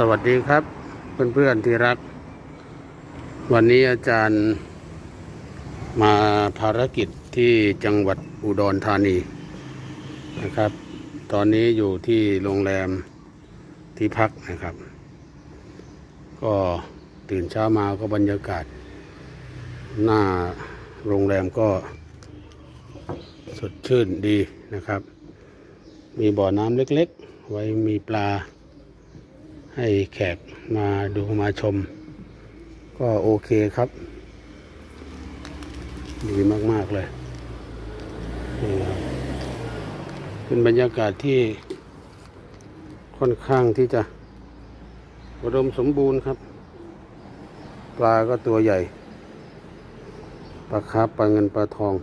สวัสดีครับ เพื่อนๆที่รัก วันนี้อาจารย์มาภารกิจที่จังหวัดอุดรธานีนะครับ ตอนนี้อยู่ที่โรงแรมที่พักนะครับ ก็ตื่นเช้ามาก็บรรยากาศ หน้าโรงแรมก็สดชื่นดีนะครับ มีบ่อน้ำเล็กๆ ไว้มีปลา ให้แขกมาดูมาชม ก็โอเคครับ ดีมาก ๆ เลยเป็นบรรยากาศที่ค่อนข้างที่จะอุดมสมบูรณ์ครับ ปลาก็ตัวใหญ่ปลาคาร์ฟปลาเงินปลาทอง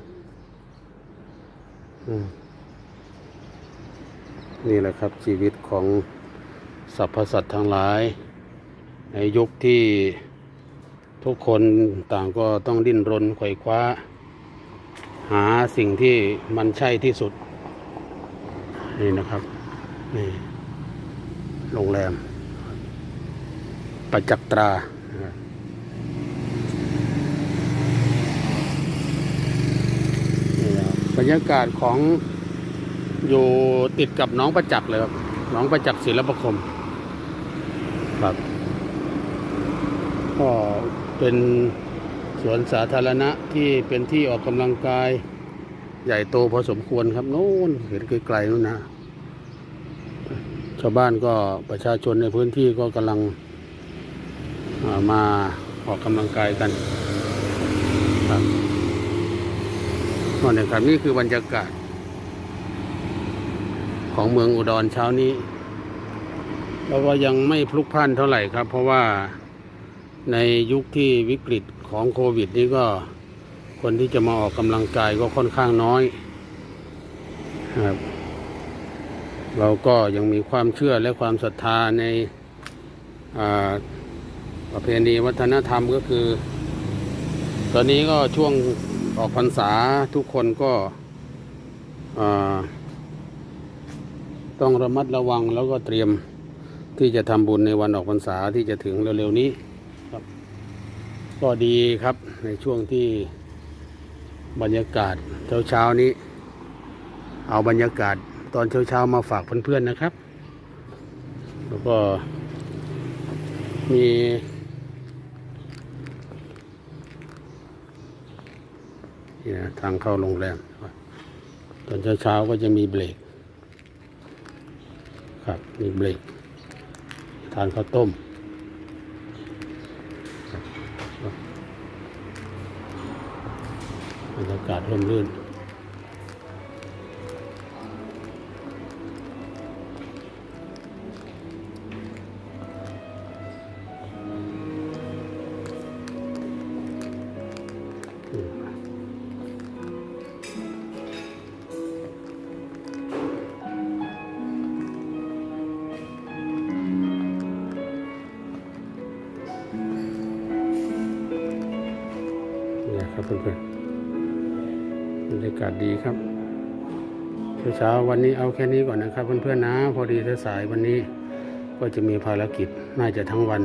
อนี่แหละครับชีวิตของ สรรพสัตว์ทั้งหลาย ในยุคที่ทุกคนต่างก็ต้องดิ้นรนไขว่คว้า หาสิ่งที่มันใช่ที่สุด นี่นะครับ นี่โรงแรม ประจักษ์ตราบรรยากาศของอยู่ติดกับน้องประจักษ์เลยครับ น้องประจักษ์ศิลปคม ครับก็เป็นสวนสาธารณะที่เป็นที่ออกกำลังกาย ใหญ่โตพอสมควรครับโน้นเห็นไกลๆนู้นนะชาวบ้านก็ประชาชนในพื้นที่ก็กำลังมาออกกำลังกายกันครับนั่ครับนี่คือบรรยากาศ ของเมืองอุดรเช้านี้ แล้วก็ยังไม่พลุกพล่านเท่าไหร่ครับ เพราะว่าในยุคที่วิกฤตของโควิด นี้ก็คนที่จะมาออกกำลังกายก็ค่อนข้างน้อยครับเราก็ยังมีความเชื่อและความศรัทธาในประเพณีวัฒนธรรมก็คือ ตอนนี้ก็ช่วงออกพรรษาทุกคนก็ต้องระมัดระวังแล้วก็เตรียม ที่จะทำบุญในวันออกพรรษาที่จะถึงเร็วๆนี้ครับ ก็ดีครับในช่วงที่บรรยากาศเช้าๆนี้ เอาบรรยากาศตอนเช้าๆมาฝากเพื่อนๆนะครับ แล้วก็มีนี่นะทางเข้าโรงแรม ตอนเช้าๆก็จะมีเบรก ครับ มีเบรก ทานข้าวต้ม บรรยากาศร่มรื่น นะครับเพื่อนๆบรรยากาศดีครับเช้าวันนี้เอาแค่นี้ก่อนนะครับเพื่อนๆนะ พอดีสายวันนี้ก็จะมีภารกิจน่าจะทั้งวัน